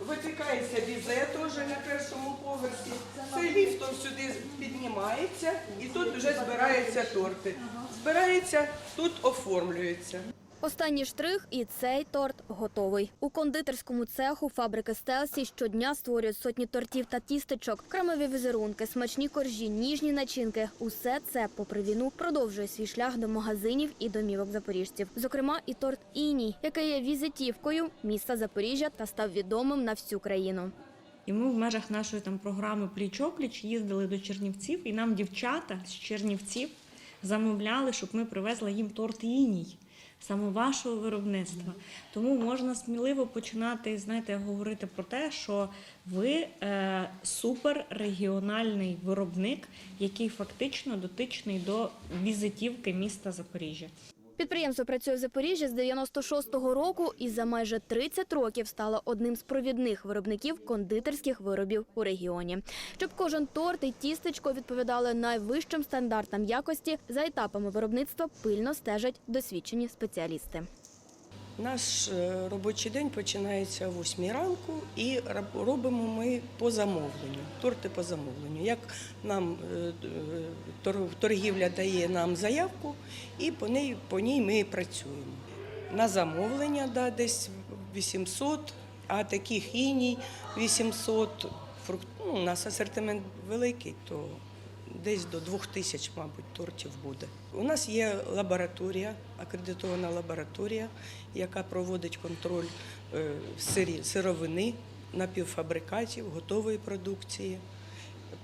Випікається бізе теж на першому поверсі. Цей ліфтом сюди піднімається і тут вже збираються торти. Збирається, тут оформлюється. Останній штрих і цей торт готовий. У кондитерському цеху фабрики Стелсі щодня створюють сотні тортів та тістечок, кремові візерунки, смачні коржі, ніжні начинки. Усе це, попри війну, продовжує свій шлях до магазинів і домівок запоріжців. Зокрема, і торт Іній, який є візитівкою міста Запоріжжя та став відомим на всю країну. І ми в межах нашої там програми Пліч-опліч їздили до Чернівців, і нам дівчата з Чернівців замовляли, щоб ми привезли їм торт іній. Саме вашого виробництва. Тому можна сміливо починати знаєте, говорити про те, що ви е, суперрегіональний виробник, який фактично дотичний до візитівки міста Запоріжжя. Підприємство працює в Запоріжжі з 96-го року і за майже 30 років стало одним з провідних виробників кондитерських виробів у регіоні. Щоб кожен торт і тістечко відповідали найвищим стандартам якості, за етапами виробництва пильно стежать досвідчені спеціалісти. Наш е, робочий день починається о 8 ранку і роб- робимо ми по замовленню, торти по замовленню. Як нам е, е, торгівля дає нам заявку, і по ній, по ній ми працюємо. На замовлення да, десь 800, а таких іній 800. Фрукт, ну, у нас асортимент великий, то десь до 2000, мабуть, тортів буде. У нас є лабораторія, акредитована лабораторія, яка проводить контроль е, сировини, напівфабрикатів, готової продукції.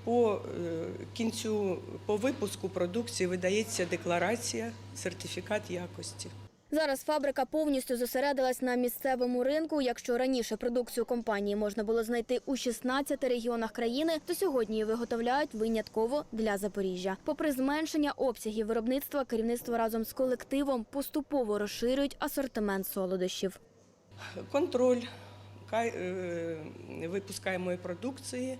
По е, кінцю, по випуску продукції видається декларація, сертифікат якості. Зараз фабрика повністю зосередилась на місцевому ринку. Якщо раніше продукцію компанії можна було знайти у 16 регіонах країни, то сьогодні її виготовляють винятково для Запоріжжя. Попри зменшення обсягів виробництва, керівництво разом з колективом поступово розширюють асортимент солодощів. контроль е, випускаємої продукції,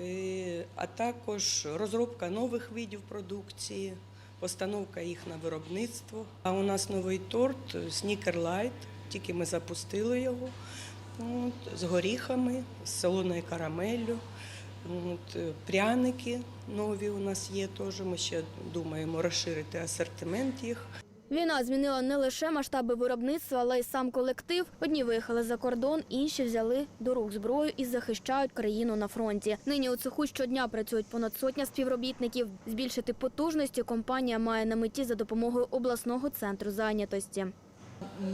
е, а також розробка нових видів продукції, постановка їх на виробництво. А у нас новий торт снікерлайт. Тільки ми запустили його от, з горіхами, з солоною карамеллю. От, е, пряники нові у нас є теж. Ми ще думаємо розширити асортимент їх. Війна змінила не лише масштаби виробництва, але й сам колектив. Одні виїхали за кордон, інші взяли до рук зброю і захищають країну на фронті. Нині у цеху щодня працюють понад сотня співробітників. Збільшити потужності компанія має на меті за допомогою обласного центру зайнятості.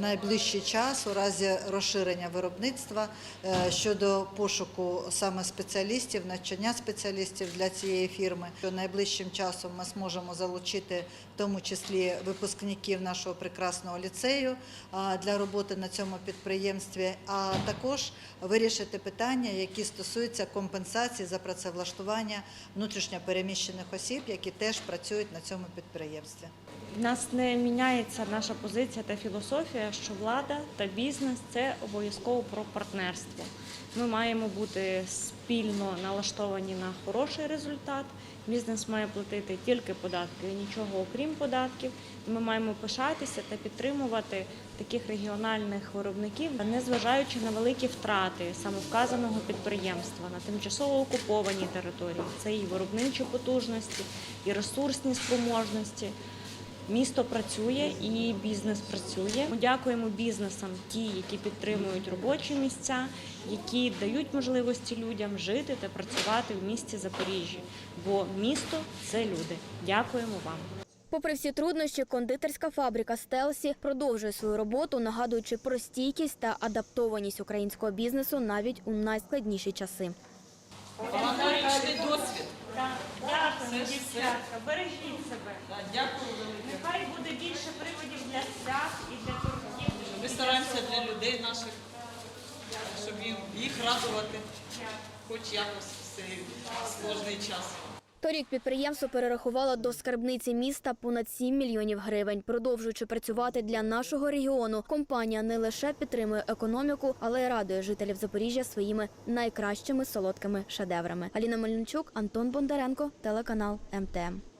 Найближчий час у разі розширення виробництва е, щодо пошуку саме спеціалістів, навчання спеціалістів для цієї фірми. Що Найближчим часом ми зможемо залучити в тому числі випускників нашого прекрасного ліцею для роботи на цьому підприємстві, а також вирішити питання, які стосуються компенсації за працевлаштування внутрішньопереміщених осіб, які теж працюють на цьому підприємстві. В нас не міняється наша позиція та філософія, що влада та бізнес це обов'язково про партнерство. Ми маємо бути спільно налаштовані на хороший результат. Бізнес має платити тільки податки, і нічого окрім податків. Ми маємо пишатися та підтримувати таких регіональних виробників, незважаючи на великі втрати самовказаного підприємства на тимчасово окупованій території. Це і виробничі потужності, і ресурсні спроможності. Місто працює і бізнес працює. Ми дякуємо бізнесам, ті, які підтримують робочі місця, які дають можливості людям жити та працювати в місті Запоріжжя. Бо місто це люди. Дякуємо вам. Попри всі труднощі, кондитерська фабрика Стелсі продовжує свою роботу, нагадуючи про стійкість та адаптованість українського бізнесу навіть у найскладніші часи. Дівчатка. Бережіть себе. Дякую велике. Нехай буде більше приводів для свят і для торгів. Ми стараємося для людей наших, щоб їм- їх радувати, хоч якось в цей сложний час. Торік підприємство перерахувало до скарбниці міста понад 7 мільйонів гривень. Продовжуючи працювати для нашого регіону, компанія не лише підтримує економіку, але й радує жителів Запоріжжя своїми найкращими солодкими шедеврами. Аліна Мельничук, Антон Бондаренко, телеканал МТМ.